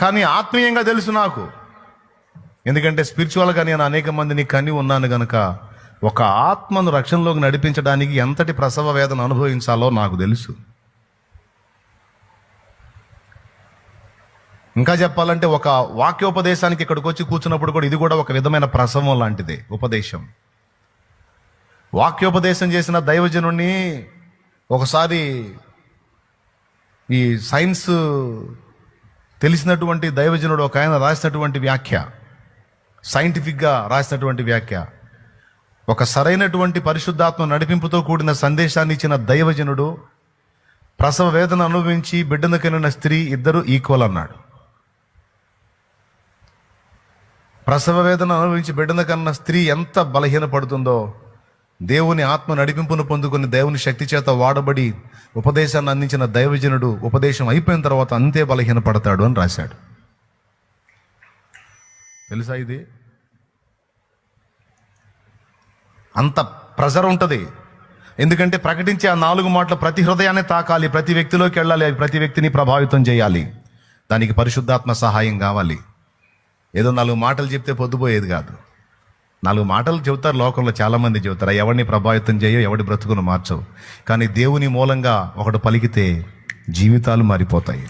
కానీ ఆత్మీయంగా తెలుసు నాకు. ఎందుకంటే స్పిరిచువల్గా నేను అనేక మందిని కని ఉన్నాను గనక ఒక ఆత్మను రక్షణలోకి నడిపించడానికి ఎంతటి ప్రసవ వేదన అనుభవించాలో నాకు తెలుసు. ఇంకా చెప్పాలంటే ఒక వాక్యోపదేశానికి ఇక్కడికి వచ్చి కూర్చున్నప్పుడు కూడా ఇది కూడా ఒక విధమైన ప్రసవం లాంటిదే ఉపదేశం. వాక్యోపదేశం చేసిన దైవజనుణ్ణి ఒకసారి ఈ సైన్స్ తెలిసినటువంటి దైవజనుడు ఒక ఆయన రాసినటువంటి వ్యాఖ్య సైంటిఫిక్గా రాసినటువంటి వ్యాఖ్య. ఒక సరైనటువంటి పరిశుద్ధాత్మ నడిపింపుతో కూడిన సందేశాన్ని ఇచ్చిన దైవజనుడు ప్రసవ వేదన అనుభవించి బిడ్డను కనిన స్త్రీ ఇద్దరు ఈక్వల్ అన్నాడు. ప్రసవ వేదన అనుభవించి బిడ్డను కన్న స్త్రీ ఎంత బలహీనపడుతుందో దేవుని ఆత్మ నడిపింపును పొందుకుని దేవుని శక్తి చేత వాడబడి ఉపదేశాన్ని అందించిన దైవజనుడు ఉపదేశం అయిపోయిన తర్వాత అంతే బలహీనపడతాడు అని రాశాడు. తెలుసా ఇది? అంత ప్రెజర్ ఉంటుంది. ఎందుకంటే ప్రకటించే ఆ నాలుగు మాటలు ప్రతి హృదయాన్ని తాకాలి ప్రతి వ్యక్తిలోకి వెళ్ళాలి అవి ప్రతి వ్యక్తిని ప్రభావితం చేయాలి. దానికి పరిశుద్ధాత్మ సహాయం కావాలి. ఏదో నాలుగు మాటలు చెప్తే పొద్దుపోయేది కాదు. నాలుగు మాటలు చెబుతారు లోకంలో చాలామంది చెబుతారు. ఎవరిని ప్రభావితం చేయో ఎవడి బ్రతుకును మార్చవు కానీ దేవుని మూలంగా ఒకడు పలికితే జీవితాలు మారిపోతాయి.